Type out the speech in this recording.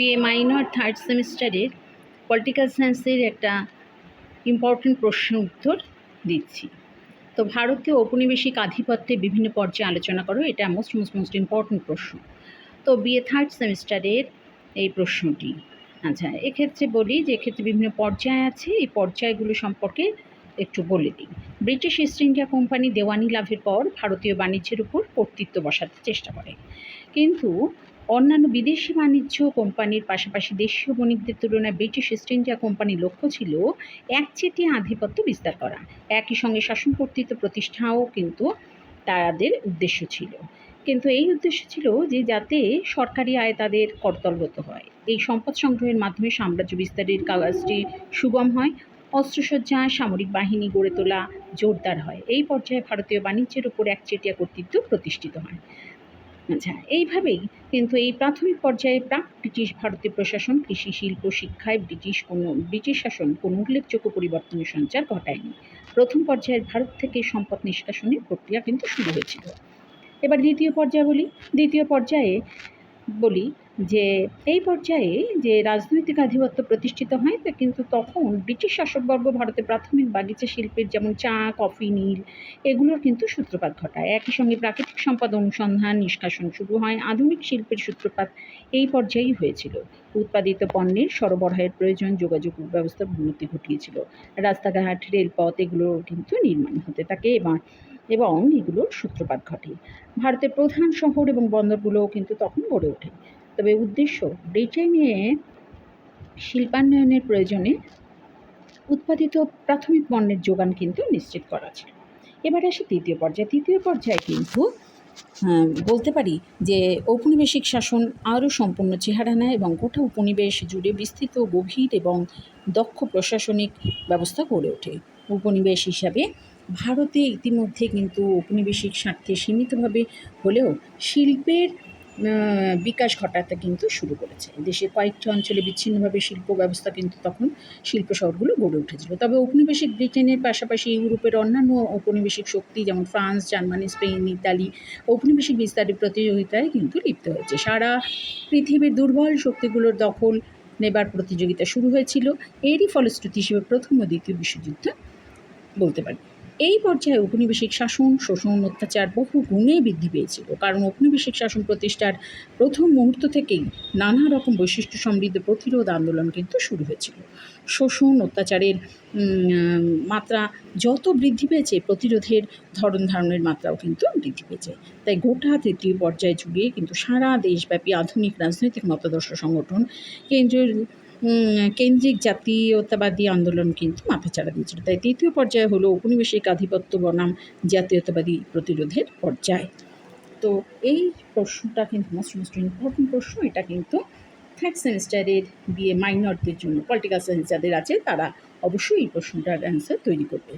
BA minor third সেমিস্টারের political সায়েন্সের একটা ইম্পর্টেন্ট প্রশ্ন উত্তর দিচ্ছি। তো ভারতীয় ঔপনিবেশিক আধিপত্যে বিভিন্ন পর্যায়ে আলোচনা করো, এটা মোস্ট মোস্ট মোস্ট ইম্পর্টেন্ট প্রশ্ন। তো বিএ থার্ড সেমিস্টারের এই প্রশ্নটি আচ্ছা এক্ষেত্রে বলি যে এক্ষেত্রে বিভিন্ন পর্যায় আছে, এই পর্যায়গুলো সম্পর্কে একটু বলে দিই। ব্রিটিশ ইস্ট ইন্ডিয়া কোম্পানি দেওয়ানি লাভের পর ভারতীয় বাণিজ্যের উপর কর্তৃত্ব বসাতে চেষ্টা করে। কিন্তু অন্যান্য বিদেশি বাণিজ্য কোম্পানির পাশাপাশি দেশীয় বণিকদের তুলনায় ব্রিটিশ ইস্ট ইন্ডিয়া কোম্পানির লক্ষ্য ছিল একচেটিয়া আধিপত্য বিস্তার করা। একই সঙ্গে শাসন কর্তৃত্ব প্রতিষ্ঠাও কিন্তু তাদের উদ্দেশ্য ছিল। কিন্তু এই উদ্দেশ্য ছিল যে যাতে সরকারি আয় তাদের করতলগত হয়। এই সম্পদ সংগ্রহের মাধ্যমে সাম্রাজ্য বিস্তারের কাজটি সুগম হয়, অস্ত্রসজ্জা, সামরিক বাহিনী গড়ে তোলা জোরদার হয়। এই পর্যায়ে ভারতীয় বাণিজ্যের উপর একচেটিয়া কর্তৃত্ব প্রতিষ্ঠিত হয়। আচ্ছা এইভাবেই কিন্তু এই প্রাথমিক পর্যায়ে প্রাক ব্রিটিশ ভারতীয় প্রশাসন, কৃষি, শিল্প, শিক্ষায় ব্রিটিশ কোনো, ব্রিটিশ শাসন কোনো উল্লেখযোগ্য পরিবর্তনের সঞ্চার ঘটায়নি। প্রথম পর্যায়ের ভারত থেকে সম্পদ নিষ্কাশনের প্রক্রিয়া কিন্তু শুরু হয়েছিল। এবার দ্বিতীয় পর্যায়ে বলি, দ্বিতীয় পর্যায়ে বলি যে এই পর্যায়ে যে রাজনৈতিক আধিপত্য প্রতিষ্ঠিত হয়, তা কিন্তু তখন ব্রিটিশ শাসকবর্গ ভারতে প্রাথমিক বাগিচা শিল্পের যেমন চা, কফি, নীল, এগুলোর কিন্তু সূত্রপাত ঘটায়। একই সঙ্গে প্রাকৃতিক সম্পদ অনুসন্ধান, নিষ্কাশন শুরু হয়, আধুনিক শিল্পের সূত্রপাত এই পর্যায়েই হয়েছিল। উৎপাদিত পণ্যের সরবরাহের প্রয়োজন, যোগাযোগ ব্যবস্থার উন্নতি ঘটিয়েছিল। রাস্তাঘাট, রেলপথ এগুলো কিন্তু নির্মাণ হতে থাকে এবং এবং এগুলোর সূত্রপাত ঘটে। ভারতের প্রধান শহর এবং বন্দরগুলোও কিন্তু তখন গড়ে ওঠে। তবে উদ্দেশ্য ব্রিটেনে শিল্পান্বয়নের প্রয়োজনে উৎপাদিত প্রাথমিক পণ্যের যোগান কিন্তু নিশ্চিত করা ছিল এবার আসি তৃতীয় পর্যায়ে। তৃতীয় পর্যায়ে কিন্তু বলতে পারি যে ঔপনিবেশিক শাসন আরও সম্পূর্ণ চেহারা নেয় এবং গোটা উপনিবেশ জুড়ে বিস্তৃত, গভীর এবং দক্ষ প্রশাসনিক ব্যবস্থা গড়ে ওঠে। উপনিবেশ হিসাবে ভারতে ইতিমধ্যে কিন্তু ঔপনিবেশিক স্বার্থে সীমিতভাবে হলেও শিল্পের বিকাশ ঘটাতে কিন্তু শুরু করেছে। দেশের কয়েকটি অঞ্চলে বিচ্ছিন্নভাবে শিল্প ব্যবস্থা কিন্তু তখন শিল্প শহরগুলো গড়ে উঠেছিল। তবে ঔপনিবেশিক ব্রিটেনের পাশাপাশি ইউরোপের অন্যান্য ঔপনিবেশিক শক্তি যেমন ফ্রান্স, জার্মানি, স্পেন, ইতালি, ঔপনিবেশিক বিস্তারের প্রতিযোগিতায় কিন্তু লিপ্ত হয়েছে। সারা পৃথিবীর দুর্বল শক্তিগুলোর দখল নেবার প্রতিযোগিতা শুরু হয়েছিল। এরই ফলশ্রুতি হিসেবে প্রথম ও দ্বিতীয় বিশ্বযুদ্ধ বলতে পারি। এই পর্যায়ে ঔপনিবেশিক শাসন, শোষণ, অত্যাচার বহু গুণে বৃদ্ধি পেয়েছিল। কারণ ঔপনিবেশিক শাসন প্রতিষ্ঠার প্রথম মুহূর্ত থেকেই নানা রকম বৈশিষ্ট্য সমৃদ্ধ প্রতিরোধ আন্দোলন কিন্তু শুরু হয়েছিল। শোষণ, অত্যাচারের মাত্রা যত বৃদ্ধি পেয়েছে, প্রতিরোধের ধরন ধারণের মাত্রাও কিন্তু বৃদ্ধি পেয়েছে। তাই গোটা তৃতীয় পর্যায়ে জুড়ে কিন্তু সারা দেশব্যাপী আধুনিক রাজনৈতিক মতাদর্শ সংগঠন কেন্দ্রীয় কেন্দ্রিক জাতীয়তাবাদী আন্দোলন কিন্তু মাথাচাড়া দিয়েছিল। তাই তৃতীয় পর্যায়ে হলো ঔপনিবেশিক আধিপত্য বনাম জাতীয়তাবাদী প্রতিরোধের পর্যায়। তো এই প্রশ্নটা কিন্তু মোস্ট ইম্পর্টেন্ট প্রশ্ন। এটা কিন্তু থার্ড সেমিস্টারের বিএ মাইনরদের জন্য পলিটিক্যাল সায়েন্স যাদের আছে, তারা অবশ্যই এই প্রশ্নটার অ্যান্সার তৈরি করবে।